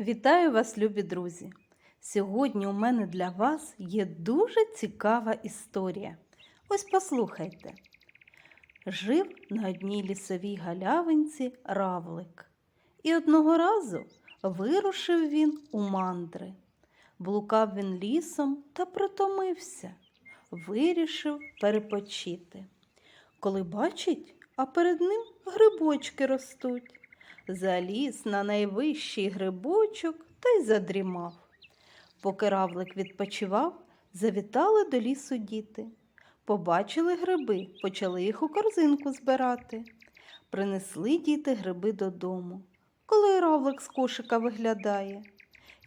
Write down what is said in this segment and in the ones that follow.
Вітаю вас, любі друзі! Сьогодні у мене для вас є дуже цікава історія. Ось послухайте. Жив на одній лісовій галявинці равлик. І одного разу вирушив він у мандри. Блукав він лісом та притомився, вирішив перепочити. Коли бачить, а перед ним грибочки ростуть. Заліз на найвищий грибочок та й задрімав. Поки равлик відпочивав, завітали до лісу діти. Побачили гриби, почали їх у корзинку збирати. Принесли діти гриби додому. Коли равлик з кошика виглядає.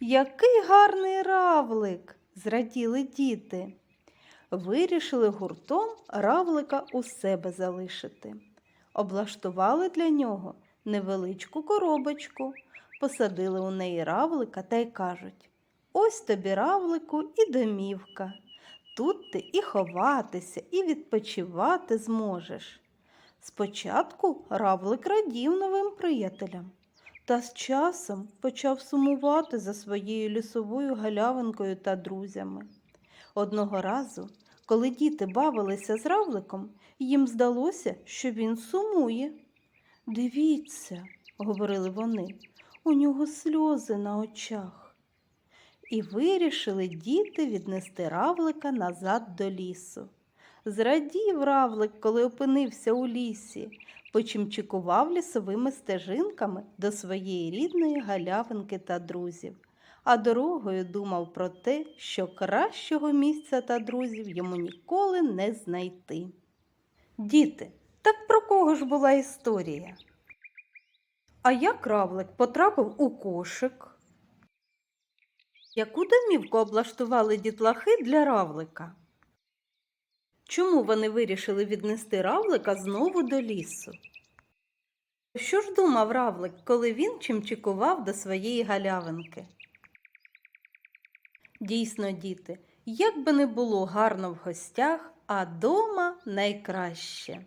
Який гарний равлик! зраділи діти. Вирішили гуртом равлика у себе залишити. Облаштували для нього невеличку коробочку, посадили у неї равлика та й кажуть Ось тобі, равлику, і домівка. Тут ти і ховатися, і відпочивати зможеш. Спочатку равлик радів новим приятелям, та з часом почав сумувати за своєю лісовою галявинкою та друзями. Одного разу, коли діти бавилися з равликом, їм здалося, що він сумує. Дивіться, говорили вони, у нього сльози на очах. І вирішили діти віднести равлика назад до лісу. Зрадів равлик, коли опинився у лісі, почимчикував лісовими стежинками до своєї рідної галявинки та друзів, а дорогою думав про те, що кращого місця та друзів йому ніколи не знайти. Діти, так про кого ж була історія? А як равлик потрапив у кошик? Яку домівку облаштували дітлахи для равлика? Чому вони вирішили віднести равлика знову до лісу? Що ж думав равлик, коли він чимчикував до своєї галявинки? Дійсно, діти, як би не було гарно в гостях, а дома найкраще.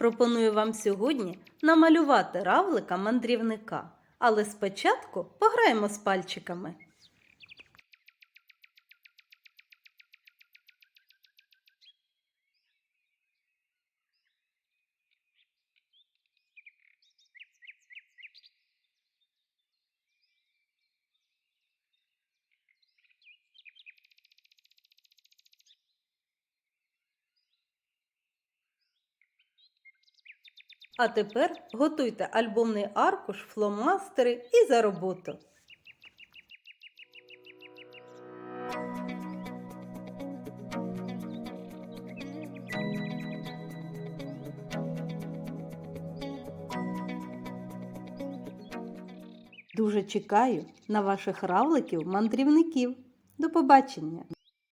Пропоную вам сьогодні намалювати равлика мандрівника, але спочатку пограємо з пальчиками. А тепер готуйте альбомний аркуш, фломастери і за роботу. Дуже чекаю на ваших равликів-мандрівників. До побачення!